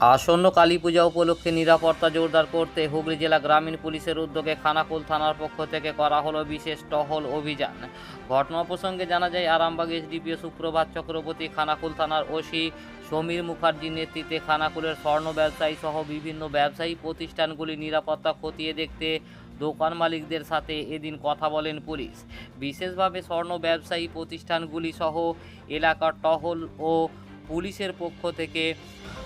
আসন্ন কালী পূজা উপলক্ষে নিরাপত্তা জোরদার করতে হুগলি জেলা গ্রামীণ পুলিশের উদ্যোগে খানাকুল থানার পক্ষ থেকে করা হলো বিশেষ টহল অভিযান। ঘটনা প্রসঙ্গে জানা যায়, আরামবাগ এসডিপিও সুপ্রভাত চক্রবর্তী, খানাকুল থানার ওসি সমীর মুখার্জির নেতৃত্বে খানাকুলের স্বর্ণ ব্যবসায়ী সহ বিভিন্ন ব্যবসায়ী প্রতিষ্ঠানগুলির নিরাপত্তা খতিয়ে দেখতে দোকান মালিকদের সাথে এদিন কথা বলেন পুলিশ। বিশেষভাবে স্বর্ণ ব্যবসায়ী প্রতিষ্ঠানগুলি সহ এলাকার টহল ও পুলিশের পক্ষ থেকে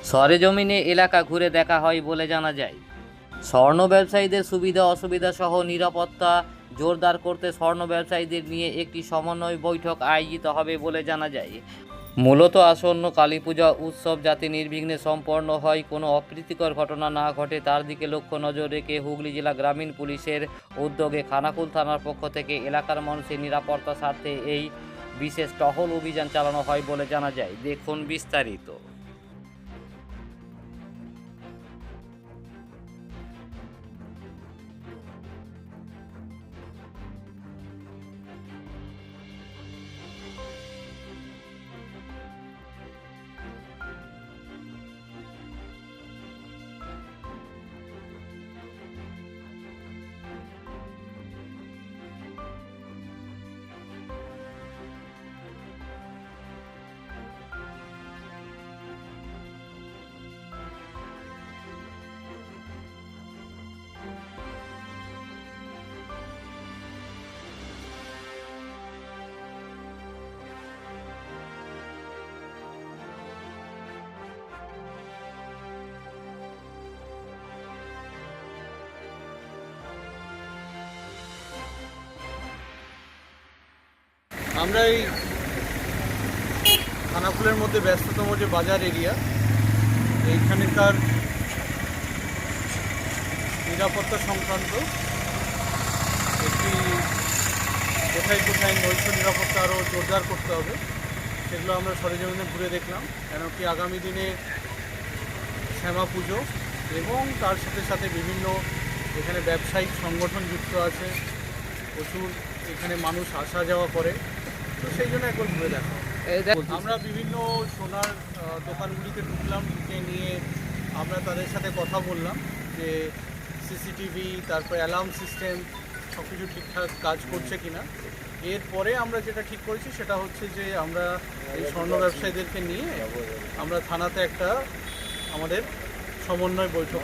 সরেজমিনে এলাকা ঘুরে দেখা হয় বলে জানা যায়। স্বর্ণ ব্যবসায়ীদের সুবিধা অসুবিধা সহ নিরাপত্তা জোরদার করতে স্বর্ণ ব্যবসায়ীদের নিয়ে একটি সমন্বয় বৈঠক আয়োজিত হবে বলে জানা যায়। মূলত আসন্ন কালী পূজা উৎসব যাতে নির্বিঘ্নে সম্পন্ন হয়, কোনো অপ্রীতিকর ঘটনা না ঘটে, তার দিকে লক্ষ্য নজর রেখে হুগলি জেলা গ্রামীণ পুলিশের উদ্যোগে খানাকুল থানার পক্ষ থেকে এলাকার মানুষের নিরাপত্তা স্বার্থে এই বিশেষ টহল অভিযান চালানো হয় বলে জানা যায়। দেখুন বিস্তারিত। আমরা এই খানাকুলের মধ্যে ব্যস্ততম যে বাজার এরিয়া, এইখানকার নিরাপত্তা সংক্রান্ত একটি কোথায় কোথায় নৈশ নিরাপত্তা আরও জোরদার করতে হবে, সেগুলো আমরা সরেজমিনে ঘুরে দেখলাম। কেন কি আগামী দিনে শ্যামা পুজো এবং তার সাথে সাথে বিভিন্ন এখানে ব্যবসায়িক সংগঠন যুক্ত আছে। প্রচুর এখানে মানুষ আসা যাওয়া করে। তো সেই জন্য একবার ঘুরে দেখা। আমরা বিভিন্ন সোনার দোকানগুলিতে ঢুকলাম ঢুকে নিয়ে আমরা তাদের সাথে কথা বললাম যে সিসিটিভি তারপরে অ্যালার্ম সিস্টেম সব কিছু ঠিকঠাক কাজ করছে কিনা। এরপরে আমরা যেটা ঠিক করেছি সেটা হচ্ছে যে আমরা এই স্বর্ণ ব্যবসায়ীদেরকে নিয়ে আমরা থানাতে একটা আমাদের সমন্বয় বৈঠক।